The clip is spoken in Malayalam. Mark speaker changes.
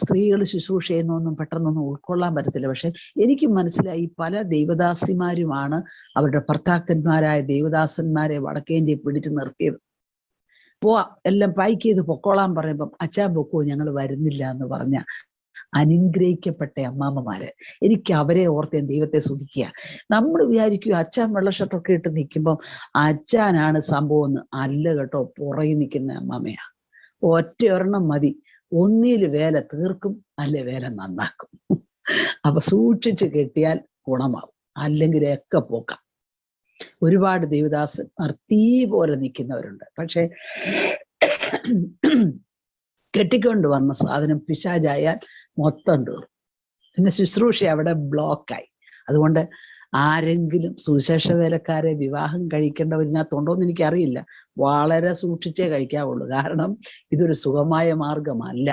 Speaker 1: സ്ത്രീകൾ ശുശ്രൂഷ ചെയ്യുന്നൊന്നും പെട്ടെന്നൊന്നും ഉൾക്കൊള്ളാൻ പറ്റത്തില്ല. പക്ഷെ എനിക്ക് മനസ്സിലായി പല ദൈവദാസിമാരുമാണ് അവരുടെ ഭർത്താക്കന്മാരായ ദൈവദാസന്മാരെ വടക്കേന്ത്യ പിടിച്ചു നിർത്തിയത്. പോവാ എല്ലാം പായ്ക്ക് ചെയ്ത് പൊക്കോളാൻ പറയുമ്പം അച്ഛാ പൊക്കോ ഞങ്ങൾ വരുന്നില്ല എന്ന് പറഞ്ഞ അനുഗ്രഹിക്കപ്പെട്ട അമ്മാമ്മമാര്. എനിക്ക് അവരെ ഓർത്ത് ദൈവത്തെ സ്തുതിക്കുക. നമ്മൾ വിചാരിക്കും അച്ഛൻ വെള്ള ഷർട്ടൊക്കെ ഇട്ട് നിൽക്കുമ്പം അച്ഛനാണ് സംഭവം എന്ന് അല്ല കേട്ടോ പുറകിൽ നിൽക്കുന്ന അമ്മാമ്മയാ. ഒറ്റ ഒരെണ്ണം മതി. ഒന്നിൽ വേല തീർക്കും അല്ലെ വേല നന്നാക്കും. അപ്പൊ സൂക്ഷിച്ച് കെട്ടിയാൽ ഗുണമാവും. അല്ലെങ്കിൽ ഒക്കെ പോക്കാം. ഒരുപാട് ദേവദാസന്മാർ തീ പോലെ നിൽക്കുന്നവരുണ്ട്. പക്ഷെ കെട്ടിക്കൊണ്ട് വന്ന സാധനം പിശാചായാൽ മൊത്തം തീർന്നു പിന്നെ ശുശ്രൂഷ അവിടെ ബ്ലോക്കായി അതുകൊണ്ട് ആരെങ്കിലും സുവിശേഷ വേലക്കാരെ വിവാഹം കഴിക്കേണ്ടവരിനകത്തുണ്ടോ എന്ന് എനിക്കറിയില്ല. വളരെ സൂക്ഷിച്ചേ കഴിക്കാവുള്ളൂ. കാരണം ഇതൊരു സുഖമായ മാർഗമല്ല